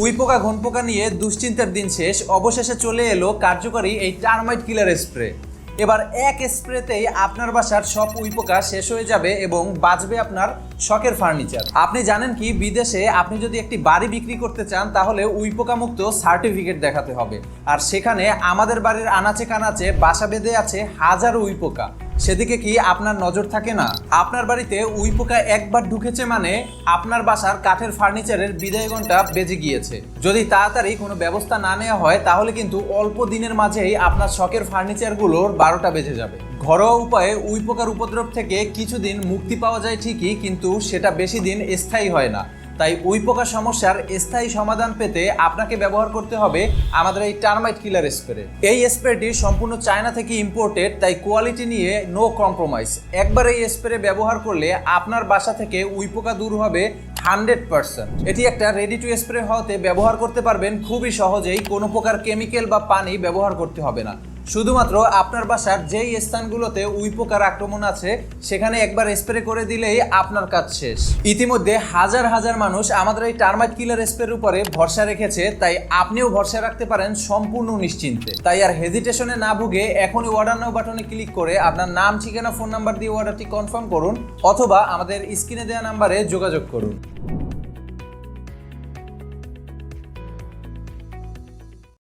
উইপোকা ঘনপোকা নিয়ে দুশ্চিন্তার দিন শেষ। অবশেষে চলে এলো কার্যকরী এই টার্মাইট কিলার স্প্রে। এবার এক স্প্রেতেই আপনার বাসার সব উইপোকা শেষ হয়ে যাবে এবং বাঁচবে আপনার শখের ফার্নিচার। আপনি জানেন কি, বিদেশে আপনি যদি একটি বাড়ি বিক্রি করতে চান, তাহলে উইপোকা মুক্ত সার্টিফিকেট দেখাতে হবে। আর সেখানে আমাদের বাড়ির আনাচে কানাচে বাসা বেঁধে আছে হাজারো উইপোকা সেদিকে কি আপনার নজর থাকে না? আপনার বাড়িতে উইপোকা একবার ঢুকেছে মানে আপনার বাসার কাঠের ফার্নিচারের বিদায় ঘণ্টা বেজে গিয়েছে। যদি তাড়াতাড়ি কোনো ব্যবস্থা না নেওয়া হয়, তাহলে কিন্তু অল্প দিনের মাঝেই আপনার শখের ফার্নিচারগুলোর বারোটা বেজে যাবে। ঘরোয়া উপায়ে উইপোকার উপদ্রব থেকে কিছুদিন মুক্তি পাওয়া যায় ঠিকই, কিন্তু সেটা বেশি দিন স্থায়ী হয় না। তাই উইপোকা সমস্যার স্থায়ী সমাধান পেতে আপনাকে ব্যবহার করতে হবে আমাদের এই টার্মাইট কিলার স্প্রে এই স্প্রেটি সম্পূর্ণ চায়না থেকে ইম্পোর্টেড তাই কোয়ালিটি নিয়ে নো কম্প্রোমাইজ একবার এই স্প্রে ব্যবহার করলে আপনার বাসা থেকে উইপোকা দূর হবে হান্ড্রেড পার্সেন্ট এটি একটা রেডি টু স্প্রে হওয়াতে ব্যবহার করতে পারবেন খুবই সহজেই, কোনো প্রকার কেমিক্যাল বা পানি ব্যবহার করতে হবে না। শুধুমাত্র আপনার বাসার যেই স্থানগুলোতে উইপোকার আক্রমণ আছে, সেখানে একবার স্প্রে করে দিলেই আপনার কাজ শেষ। ইতিমধ্যে হাজার হাজার মানুষ আমাদের এই টার্মাইট কিলার স্প্রের উপরে ভরসা রেখেছে, তাই আপনিও ভরসা রাখতে পারেন সম্পূর্ণ নিশ্চিন্তে। তাই আর হেজিটেশনে না ভুগে এখনই অর্ডার নাও বাটনে ক্লিক করে আপনার নাম, ঠিকানা ফোন নাম্বার দিয়ে অর্ডারটি কনফার্ম করুন, অথবা আমাদের স্ক্রিনে দেওয়া নাম্বারে যোগাযোগ করুন।